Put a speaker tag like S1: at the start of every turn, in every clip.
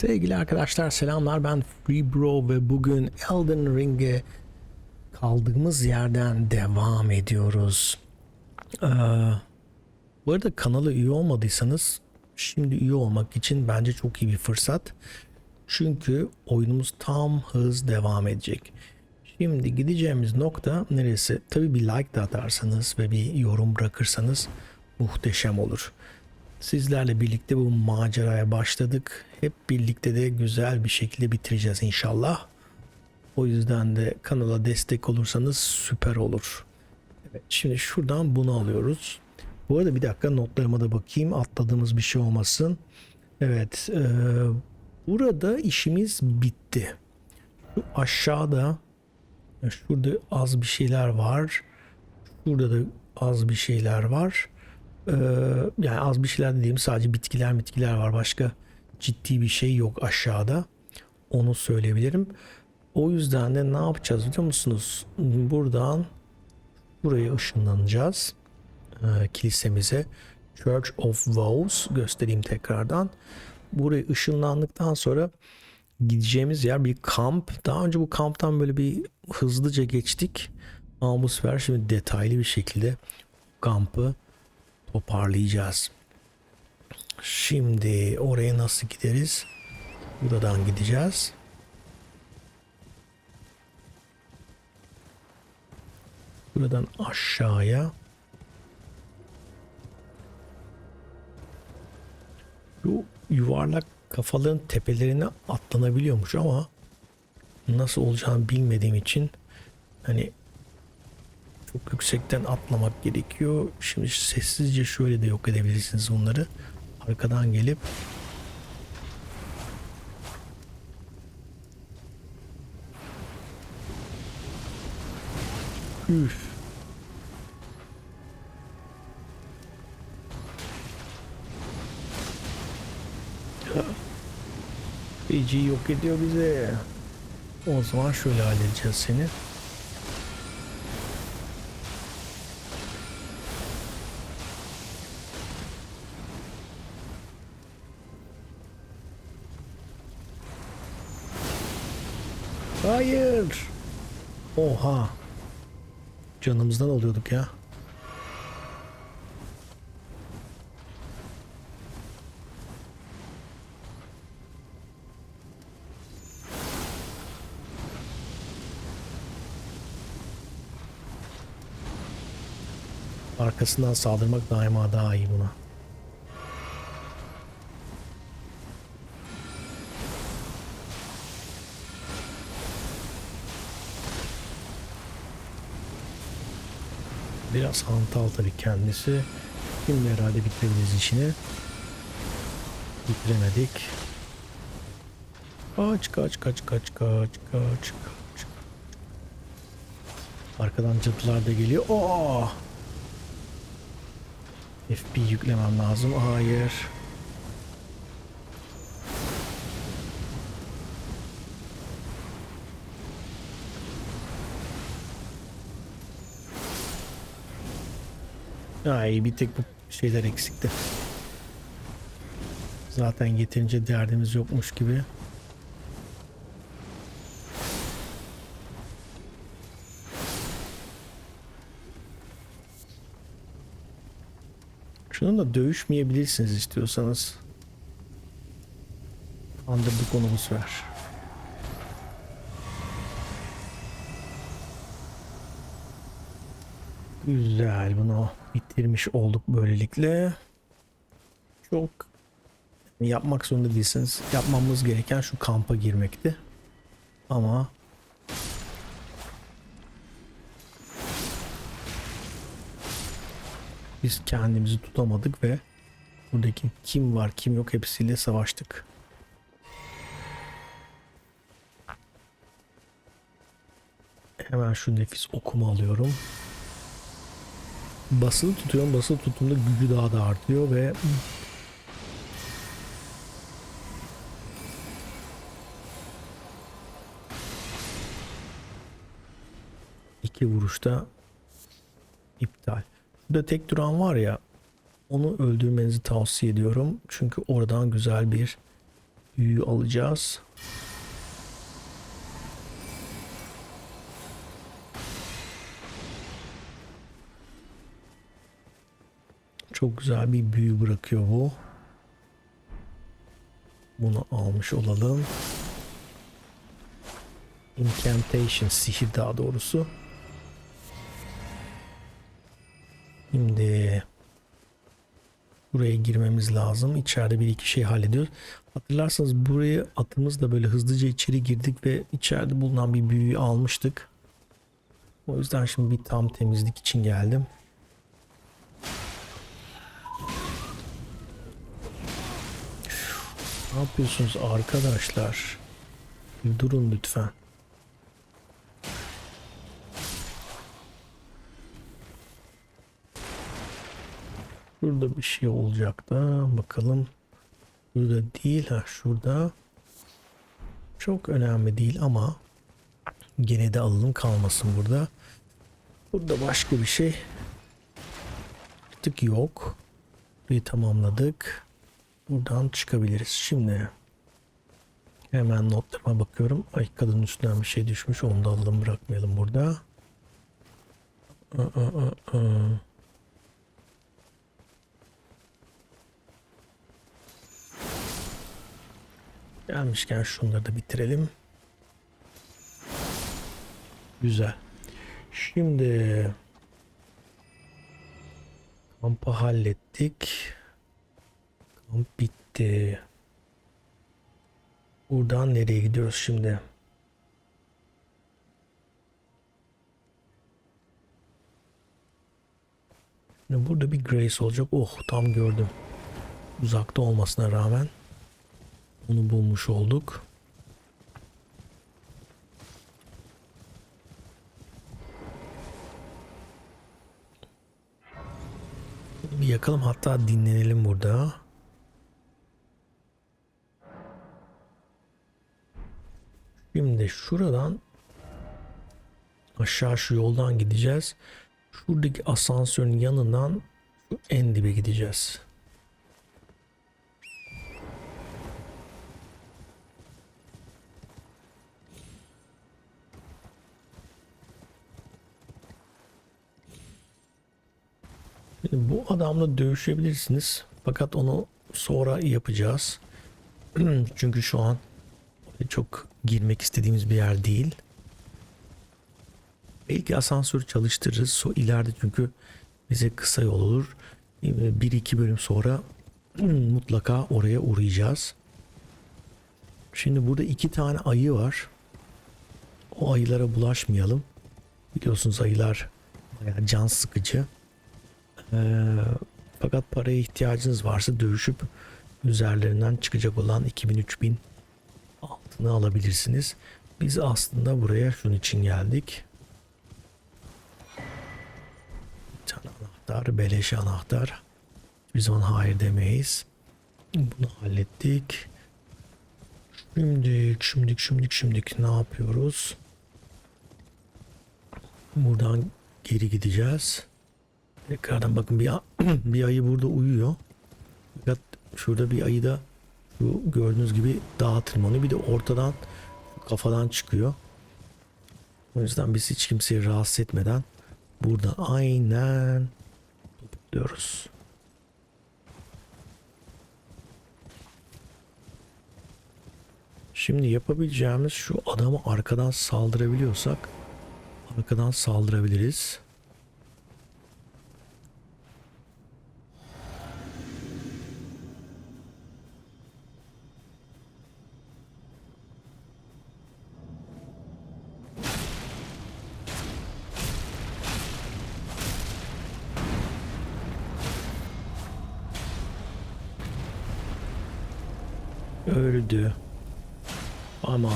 S1: Sevgili arkadaşlar selamlar ben Free Bro ve bugün Elden Ring'e kaldığımız yerden devam ediyoruz. Ee, bu arada kanala üye olmadıysanız şimdi üye olmak için bence çok iyi bir fırsat. Çünkü oyunumuz tam hız devam edecek. Şimdi gideceğimiz nokta neresi? Tabii bir like da atarsanız ve bir yorum bırakırsanız muhteşem olur. Sizlerle birlikte bu maceraya başladık. Hep birlikte de güzel bir şekilde bitireceğiz inşallah. O yüzden de kanala destek olursanız süper olur. Evet, şimdi şuradan bunu alıyoruz. Bu arada bir dakika notlarıma da bakayım. Atladığımız bir şey olmasın. Evet, e, burada işimiz bitti. Şu aşağıda şurada az bir şeyler var. Şurada da az bir şeyler var. Ee, yani az bir şeyler dediğim sadece bitkiler bitkiler var. Başka ciddi bir şey yok aşağıda. Onu söyleyebilirim. O yüzden de ne yapacağız biliyor musunuz? Buradan buraya ışınlanacağız. Ee, kilisemize. Church of Vows göstereyim tekrardan. Buraya ışınlandıktan sonra gideceğimiz yer bir kamp. Daha önce bu kamptan böyle bir hızlıca geçtik. Ama bu sefer şimdi detaylı bir şekilde kampı toparlayacağız. Şimdi oraya nasıl gideriz? Buradan gideceğiz. Buradan aşağıya. Bu yuvarlak kafaların tepelerine atlanabiliyormuş ama nasıl olacağını bilmediğim için hani çok yüksekten atlamak gerekiyor. Şimdi sessizce şöyle de yok edebilirsiniz bunları. Arkadan gelip Üf. Feci yok ediyor bize. O zaman şöyle halledeceğiz seni. Oha. Canımızdan oluyorduk ya. Arkasından saldırmak daima daha iyi buna. Biraz hantal tabii kendisi. Şimdi herhalde bitirebiliriz işini. Bitiremedik. Kaç kaç kaç kaç kaç kaç kaç. Arkadan cadılar da geliyor. Oo! FB yüklemem lazım. Hayır. Ay bir tek bu şeyler eksikti. Zaten yeterince derdimiz yokmuş gibi. Şununla dövüşmeyebilirsiniz istiyorsanız. Andırdık onu bu Güzel bunu bitirmiş olduk böylelikle. Çok yapmak zorunda değilsiniz. Yapmamız gereken şu kampa girmekti. Ama biz kendimizi tutamadık ve buradaki kim var kim yok hepsiyle savaştık. Hemen şu nefis okuma alıyorum basılı tutuyorum. Basılı tuttuğumda gücü daha da artıyor ve iki vuruşta iptal. Burada tek duran var ya onu öldürmenizi tavsiye ediyorum. Çünkü oradan güzel bir büyü alacağız. Çok güzel bir büyü bırakıyor bu. Bunu almış olalım. Incantation, sihir daha doğrusu. Şimdi buraya girmemiz lazım. İçeride bir iki şey hallediyoruz. Hatırlarsanız buraya atımızla böyle hızlıca içeri girdik ve içeride bulunan bir büyüyü almıştık. O yüzden şimdi bir tam temizlik için geldim. Ne yapıyorsunuz arkadaşlar? Durun lütfen. Burada bir şey olacak da bakalım. Burada değil ha şurada. Çok önemli değil ama gene de alalım kalmasın burada. Burada başka bir şey artık yok. Bir tamamladık. Buradan çıkabiliriz. Şimdi hemen notlarıma bakıyorum. Ay kadının üstünden bir şey düşmüş. Onu da alalım bırakmayalım burada. Aa, aa, aa. Gelmişken şunları da bitirelim. Güzel. Şimdi kampı hallettik. Kamp bitti. Buradan nereye gidiyoruz şimdi? Şimdi burada bir Grace olacak. Oh tam gördüm. Uzakta olmasına rağmen onu bulmuş olduk. Bir yakalım hatta dinlenelim burada. Şuradan aşağı şu yoldan gideceğiz. Şuradaki asansörün yanından şu en dibe gideceğiz. Şimdi bu adamla dövüşebilirsiniz. Fakat onu sonra yapacağız. Çünkü şu an çok girmek istediğimiz bir yer değil. Belki asansörü çalıştırırız. So ileride çünkü bize kısa yol olur. Bir iki bölüm sonra mutlaka oraya uğrayacağız. Şimdi burada iki tane ayı var. O ayılara bulaşmayalım. Biliyorsunuz ayılar bayağı can sıkıcı. Ee, fakat paraya ihtiyacınız varsa dövüşüp üzerlerinden çıkacak olan 2000-3000 altını alabilirsiniz. Biz aslında buraya şunun için geldik. Bir tane anahtar, beleş anahtar. Bir zaman hayır demeyiz. Bunu hallettik. Şimdik, şimdik, şimdik, şimdik ne yapıyoruz? Buradan geri gideceğiz. Tekrardan bakın bir, bir ayı burada uyuyor. Fakat şurada bir ayı da şu gördüğünüz gibi dağa tırmanıyor. Bir de ortadan kafadan çıkıyor. O yüzden biz hiç kimseyi rahatsız etmeden buradan aynen topluyoruz. Şimdi yapabileceğimiz şu adamı arkadan saldırabiliyorsak arkadan saldırabiliriz. Öldü. Aman.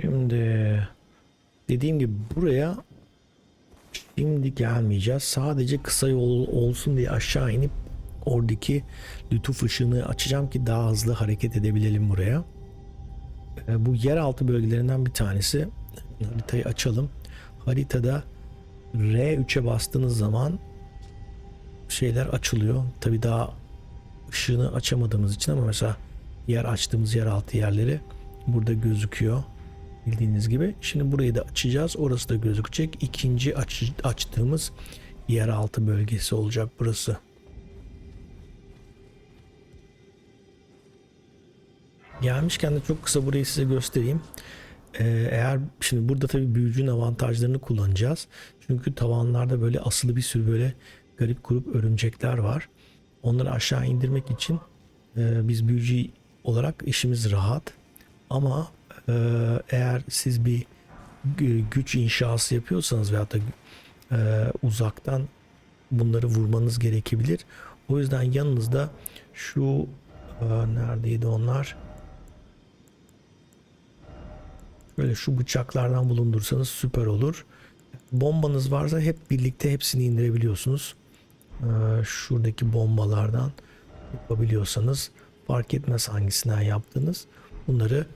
S1: Şimdi dediğim gibi buraya şimdi gelmeyeceğiz. Sadece kısa yol olsun diye aşağı inip oradaki lütuf ışığını açacağım ki daha hızlı hareket edebilelim buraya. Bu yeraltı bölgelerinden bir tanesi. Haritayı açalım. Haritada R3'e bastığınız zaman şeyler açılıyor. Tabi daha ışığını açamadığımız için ama mesela yer açtığımız yeraltı yerleri burada gözüküyor. Bildiğiniz gibi. Şimdi burayı da açacağız. Orası da gözükecek. İkinci aç, açtığımız yeraltı bölgesi olacak burası. Gelmişken de çok kısa burayı size göstereyim. Ee, eğer şimdi burada tabii büyücünün avantajlarını kullanacağız. Çünkü tavanlarda böyle asılı bir sürü böyle garip grup örümcekler var. Onları aşağı indirmek için e, biz büyücü olarak işimiz rahat. Ama e, eğer siz bir gü- güç inşası yapıyorsanız veyahut da e, uzaktan bunları vurmanız gerekebilir. O yüzden yanınızda şu e, neredeydi onlar? Böyle şu bıçaklardan bulundursanız süper olur. Bombanız varsa hep birlikte hepsini indirebiliyorsunuz. Ee, şuradaki bombalardan yapabiliyorsanız fark etmez hangisinden yaptığınız. Bunları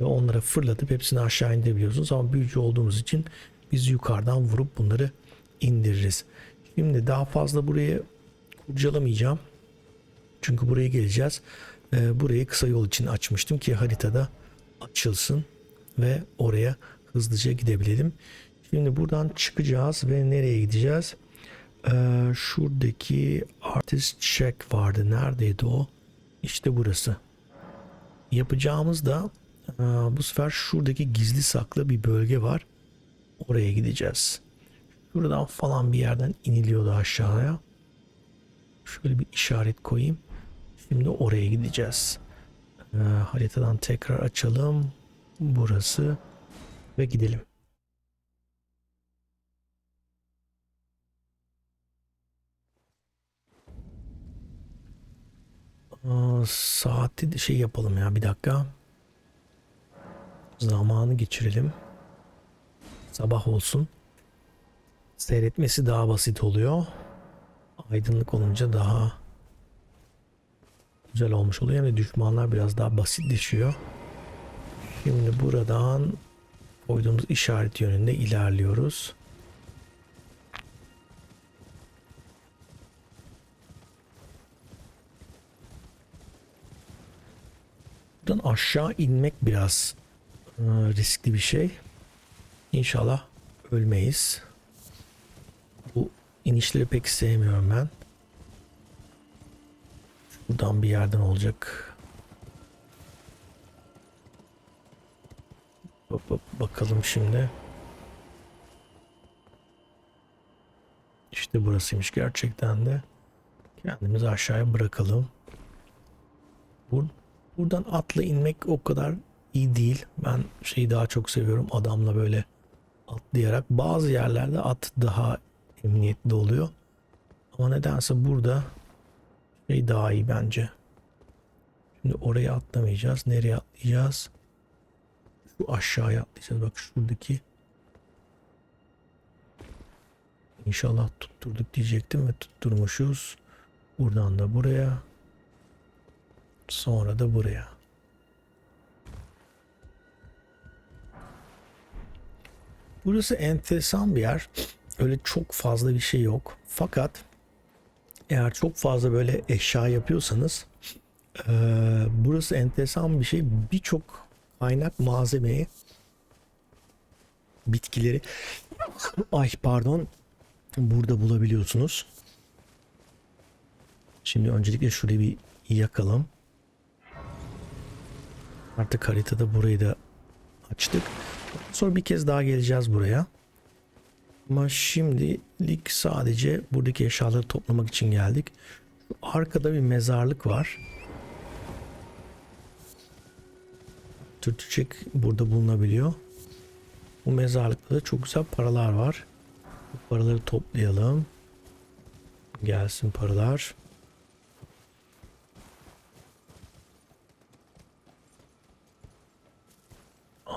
S1: onlara fırlatıp hepsini aşağı indirebiliyorsunuz. Ama büyücü olduğumuz için biz yukarıdan vurup bunları indiririz. Şimdi daha fazla burayı kurcalamayacağım. Çünkü buraya geleceğiz. Ee, burayı kısa yol için açmıştım ki haritada açılsın ve oraya hızlıca gidebilelim. Şimdi buradan çıkacağız ve nereye gideceğiz? Ee, şuradaki artist check vardı. Neredeydi o? İşte burası. Yapacağımız da e, bu sefer şuradaki gizli saklı bir bölge var. Oraya gideceğiz. Şuradan falan bir yerden iniliyordu aşağıya. Şöyle bir işaret koyayım. Şimdi oraya gideceğiz. Ee, haritadan tekrar açalım. Burası ve gidelim. Aa, saati de şey yapalım ya bir dakika. Zamanı geçirelim. Sabah olsun. Seyretmesi daha basit oluyor. Aydınlık olunca daha güzel olmuş oluyor. Hem de düşmanlar biraz daha basitleşiyor. Şimdi buradan koyduğumuz işaret yönünde ilerliyoruz. Buradan aşağı inmek biraz e, riskli bir şey. İnşallah ölmeyiz. Bu inişleri pek sevmiyorum ben. Buradan bir yerden olacak. Bakalım şimdi. İşte burasıymış gerçekten de. Kendimizi aşağıya bırakalım. Bur buradan atla inmek o kadar iyi değil. Ben şeyi daha çok seviyorum. Adamla böyle atlayarak. Bazı yerlerde at daha emniyetli oluyor. Ama nedense burada şey daha iyi bence. Şimdi oraya atlamayacağız. Nereye atlayacağız? Şu aşağıya atlayacağız. Bak şuradaki. İnşallah tutturduk diyecektim ve tutturmuşuz. Buradan da buraya. Sonra da buraya. Burası enteresan bir yer. Öyle çok fazla bir şey yok. Fakat eğer çok fazla böyle eşya yapıyorsanız eee, burası enteresan bir şey. Birçok kaynak malzemeyi bitkileri ay pardon burada bulabiliyorsunuz. Şimdi öncelikle şurayı bir yakalım. Artık haritada burayı da açtık. Sonra bir kez daha geleceğiz buraya. Ama şimdilik sadece buradaki eşyaları toplamak için geldik. Arkada bir mezarlık var. Tırtıçık burada bulunabiliyor. Bu mezarlıkta da çok güzel paralar var. Bu paraları toplayalım. Gelsin paralar.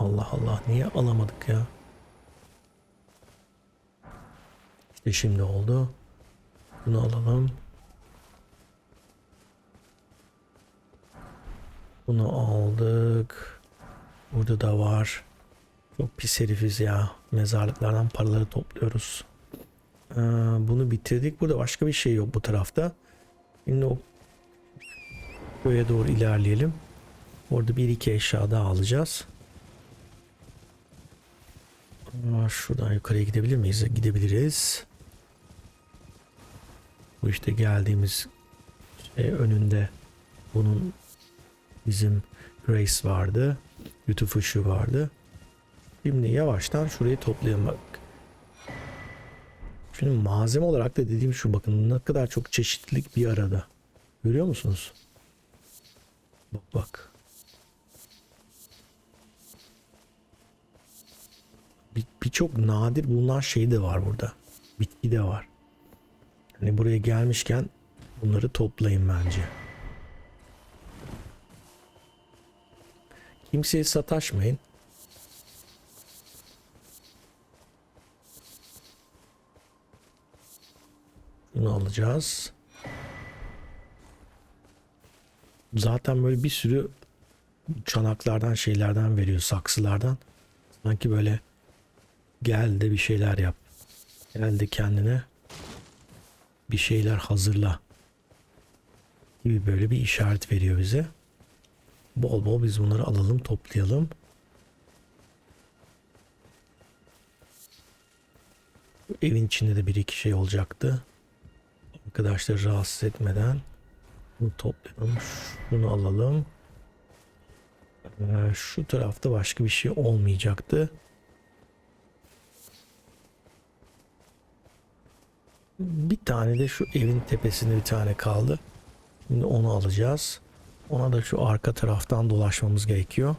S1: Allah Allah niye alamadık ya? İşte şimdi oldu. Bunu alalım. Bunu aldık. Burada da var. Çok pis herifiz ya. Mezarlıklardan paraları topluyoruz. Ee, bunu bitirdik. Burada başka bir şey yok bu tarafta. Şimdi o köye doğru ilerleyelim. Orada bir iki eşya daha alacağız. Şuradan yukarıya gidebilir miyiz? Gidebiliriz. Bu işte geldiğimiz şey önünde bunun bizim Grace vardı. YouTube ışığı vardı. Şimdi yavaştan şurayı toplayalım. Şimdi malzeme olarak da dediğim şu bakın ne kadar çok çeşitlilik bir arada. Görüyor musunuz? Bak bak. Bir- Birçok nadir bulunan şey de var burada. Bitki de var. Hani buraya gelmişken bunları toplayın bence. Kimseye sataşmayın. Bunu alacağız. Zaten böyle bir sürü çanaklardan şeylerden veriyor saksılardan. Sanki böyle gel de bir şeyler yap. Gel de kendine bir şeyler hazırla gibi böyle bir işaret veriyor bize. Bol bol biz bunları alalım toplayalım. Evin içinde de bir iki şey olacaktı. Arkadaşları rahatsız etmeden bunu toplayalım. Şunu alalım. Ee, şu tarafta başka bir şey olmayacaktı. Bir tane de şu evin tepesinde bir tane kaldı. Şimdi onu alacağız. Ona da şu arka taraftan dolaşmamız gerekiyor.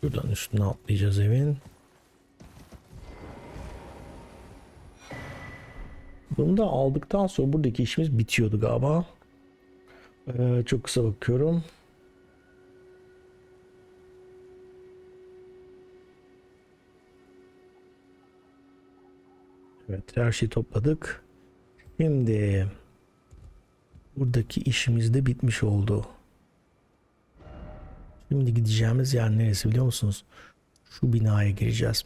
S1: Şuradan üstüne atlayacağız evin. Bunu da aldıktan sonra buradaki işimiz bitiyordu galiba. Ee, çok kısa bakıyorum. Evet her şeyi topladık. Şimdi buradaki işimiz de bitmiş oldu. Şimdi gideceğimiz yer neresi biliyor musunuz? Şu binaya gireceğiz.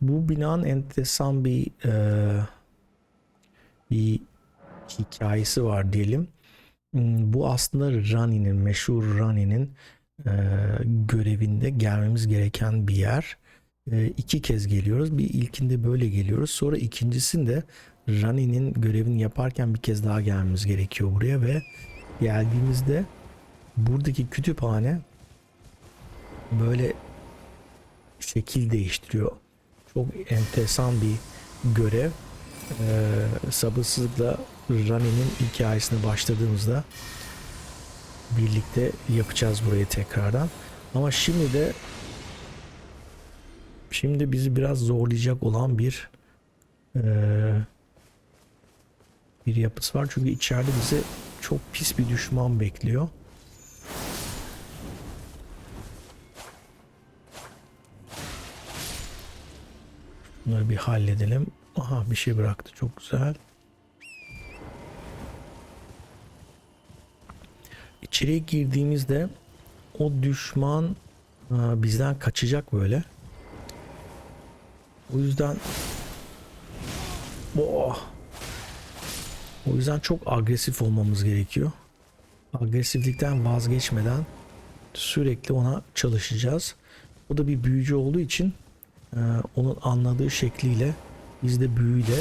S1: Bu binanın enteresan bir e, bir hikayesi var diyelim. Hmm, Bu aslında Rani'nin, meşhur Rani'nin e, görevinde gelmemiz gereken bir yer. E, iki kez geliyoruz. Bir ilkinde böyle geliyoruz. Sonra ikincisinde Rani'nin görevini yaparken bir kez daha gelmemiz gerekiyor buraya ve geldiğimizde buradaki kütüphane böyle şekil değiştiriyor. Çok enteresan bir görev. Ee, sabırsızlıkla Rani'nin hikayesine başladığımızda birlikte yapacağız burayı tekrardan. Ama şimdi de şimdi bizi biraz zorlayacak olan bir ee, bir yapısı var. Çünkü içeride bizi çok pis bir düşman bekliyor. Bunları bir halledelim. Aha bir şey bıraktı. Çok güzel. İçeriye girdiğimizde o düşman aa, bizden kaçacak böyle. O yüzden oh, o yüzden çok agresif olmamız gerekiyor. Agresiflikten vazgeçmeden sürekli ona çalışacağız. O da bir büyücü olduğu için ee, onun anladığı şekliyle biz de büyüyle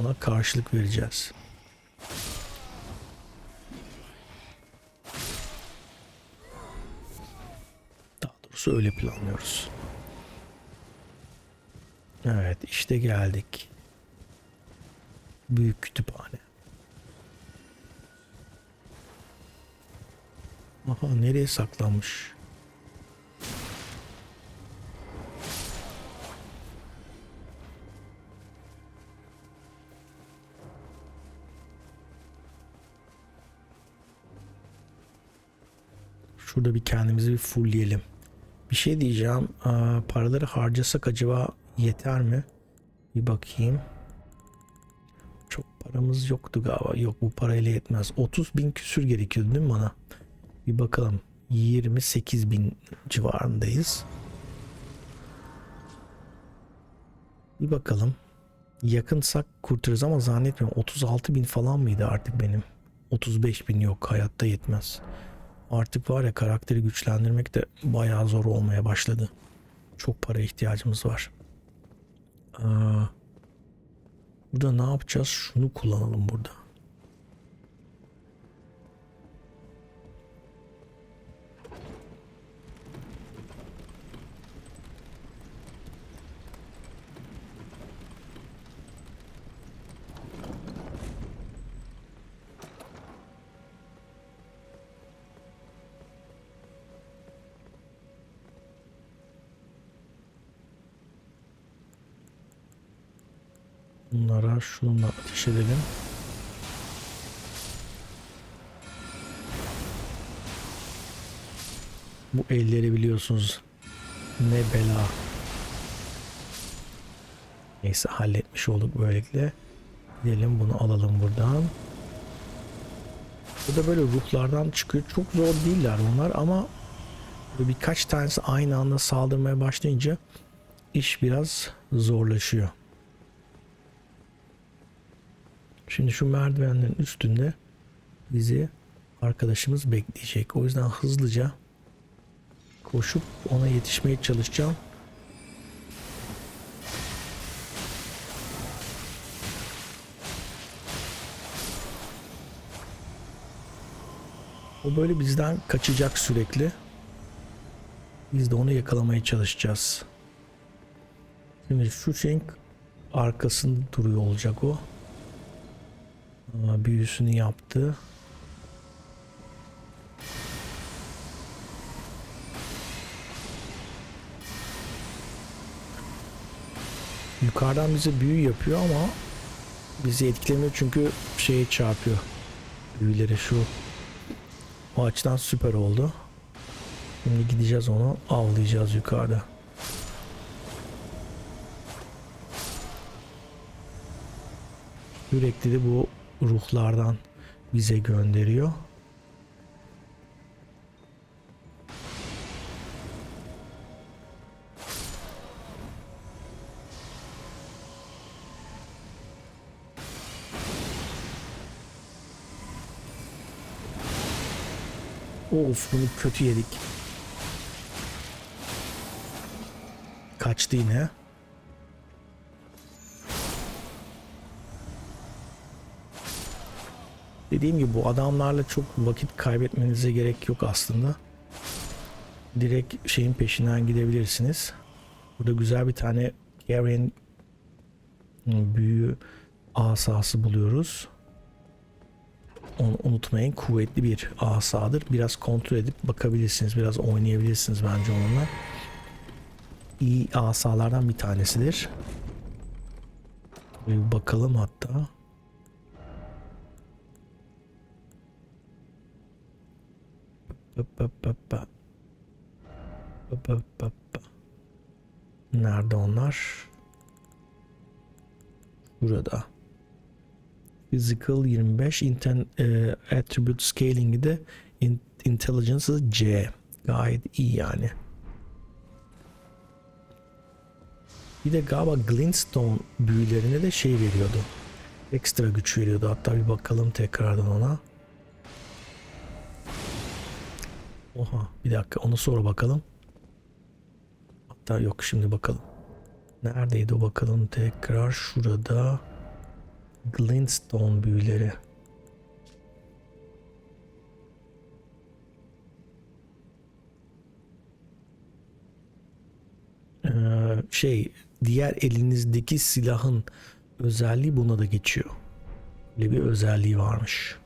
S1: ona karşılık vereceğiz. Doğrusu öyle planlıyoruz. Evet işte geldik. Büyük kütüphane. Aha nereye saklanmış? Şurada bir kendimizi bir fullleyelim. Bir şey diyeceğim. Aa, paraları harcasak acaba yeter mi? Bir bakayım. Çok para Paramız yoktu galiba. Yok bu parayla yetmez. 30 bin küsür gerekiyordu değil mi bana? Bir bakalım. 28 bin civarındayız. Bir bakalım. Yakınsak kurtarırız ama zannetmiyorum. 36 bin falan mıydı artık benim? 35 bin yok. Hayatta yetmez. Artık var ya karakteri güçlendirmek de bayağı zor olmaya başladı. Çok para ihtiyacımız var. Aa, burada ne yapacağız? Şunu kullanalım burada. Bunlara şununla ateş edelim. Bu elleri biliyorsunuz ne bela. Neyse halletmiş olduk böylelikle. Gidelim bunu alalım buradan. Bu da böyle ruhlardan çıkıyor. Çok zor değiller bunlar ama birkaç tanesi aynı anda saldırmaya başlayınca iş biraz zorlaşıyor. Şimdi şu merdivenlerin üstünde bizi arkadaşımız bekleyecek. O yüzden hızlıca koşup ona yetişmeye çalışacağım. O böyle bizden kaçacak sürekli. Biz de onu yakalamaya çalışacağız. Şimdi şu şeyin arkasında duruyor olacak o. Büyüsünü yaptı. Yukarıdan bize büyü yapıyor ama bizi etkilemiyor çünkü şeye çarpıyor. Büyüleri şu. O açıdan süper oldu. Şimdi gideceğiz onu avlayacağız yukarıda. Sürekli de bu ruhlardan bize gönderiyor. Of bunu kötü yedik. Kaçtı yine. Dediğim gibi bu adamlarla çok vakit kaybetmenize gerek yok aslında. Direkt şeyin peşinden gidebilirsiniz. Burada güzel bir tane Garen büyü asası buluyoruz. Onu unutmayın kuvvetli bir asadır. Biraz kontrol edip bakabilirsiniz. Biraz oynayabilirsiniz bence onunla. İyi asalardan bir tanesidir. Bir bakalım hatta. Nerede onlar? Burada. Physical 25, inten, e, Attribute Scaling'i de in, Intelligence'ı C. Gayet iyi yani. Bir de galiba Glintstone büyülerine de şey veriyordu. Ekstra güç veriyordu. Hatta bir bakalım tekrardan ona. Oha bir dakika onu sonra bakalım. Hatta yok şimdi bakalım. Neredeydi o bakalım tekrar şurada. Glintstone büyüleri. Ee, şey diğer elinizdeki silahın özelliği buna da geçiyor. Böyle bir özelliği varmış.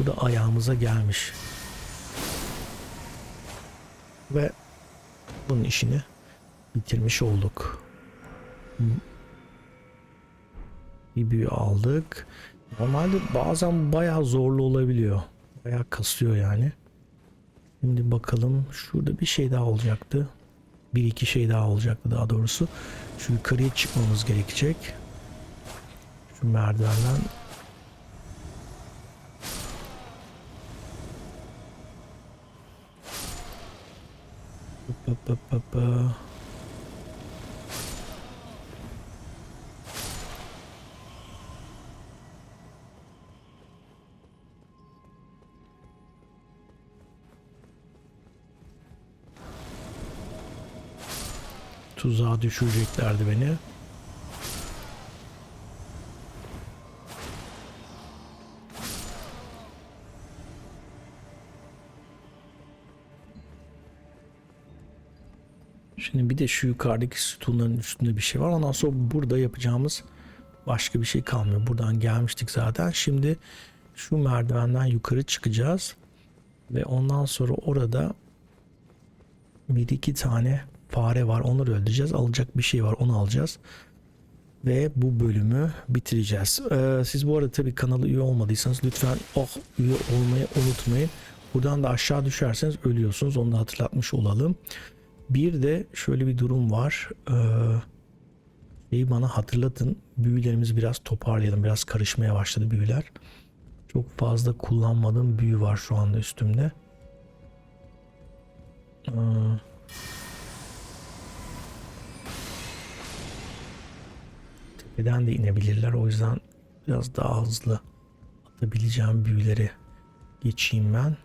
S1: Bu da ayağımıza gelmiş. Ve bunun işini bitirmiş olduk. Bir büyü aldık. Normalde bazen bayağı zorlu olabiliyor. Bayağı kasıyor yani. Şimdi bakalım şurada bir şey daha olacaktı. Bir iki şey daha olacaktı daha doğrusu. Şu yukarıya çıkmamız gerekecek. Şu merdivenden Tuzağa düşüreceklerdi beni. Bir de şu yukarıdaki sütunların üstünde bir şey var. Ondan sonra burada yapacağımız başka bir şey kalmıyor. Buradan gelmiştik zaten. Şimdi şu merdivenden yukarı çıkacağız. Ve ondan sonra orada bir iki tane fare var. Onları öldüreceğiz. Alacak bir şey var. Onu alacağız. Ve bu bölümü bitireceğiz. Ee, siz bu arada tabii kanala üye olmadıysanız lütfen oh üye olmayı unutmayın. Buradan da aşağı düşerseniz ölüyorsunuz. Onu da hatırlatmış olalım. Bir de şöyle bir durum var. Ee, bana hatırlatın. Büyülerimizi biraz toparlayalım. Biraz karışmaya başladı büyüler. Çok fazla kullanmadığım büyü var şu anda üstümde. Ee, tepeden de inebilirler. O yüzden biraz daha hızlı atabileceğim büyüleri geçeyim ben.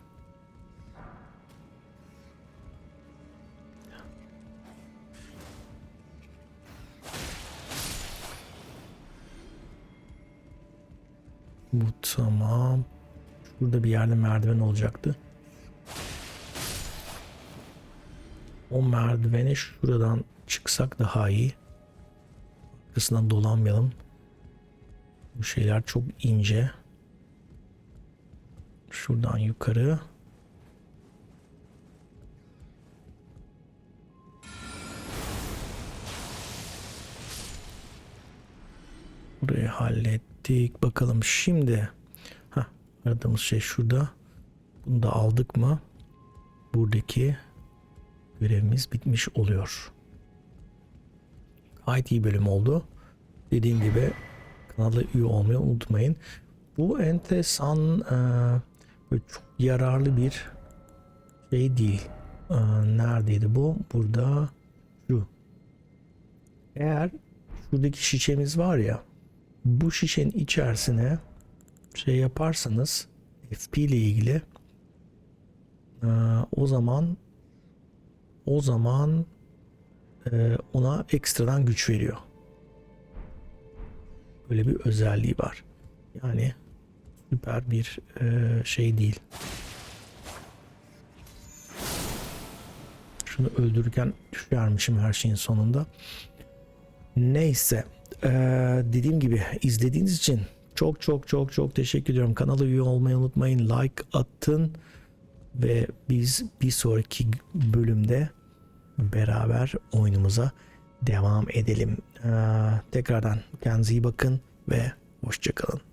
S1: Bu tamam. Şurada bir yerde merdiven olacaktı. O merdivene şuradan çıksak daha iyi. Arkasından dolanmayalım. Bu şeyler çok ince. Şuradan yukarı. Burayı hallettik. Bakalım şimdi. Heh, aradığımız şey şurada. Bunu da aldık mı? Buradaki görevimiz bitmiş oluyor. Gayet iyi bölüm oldu. Dediğim gibi kanala üye olmayı unutmayın. Bu enteresan e, çok yararlı bir şey değil. E, neredeydi bu? Burada şu. Eğer şuradaki şişemiz var ya bu şişenin içerisine şey yaparsanız FP ile ilgili e, o zaman o zaman e, ona ekstradan güç veriyor. Böyle bir özelliği var. Yani süper bir e, şey değil. Şunu öldürürken düşermişim her şeyin sonunda. Neyse. Ee, dediğim gibi izlediğiniz için çok çok çok çok teşekkür ediyorum. Kanala üye olmayı unutmayın. Like atın. Ve biz bir sonraki bölümde beraber oyunumuza devam edelim. Ee, tekrardan kendinize iyi bakın ve hoşçakalın.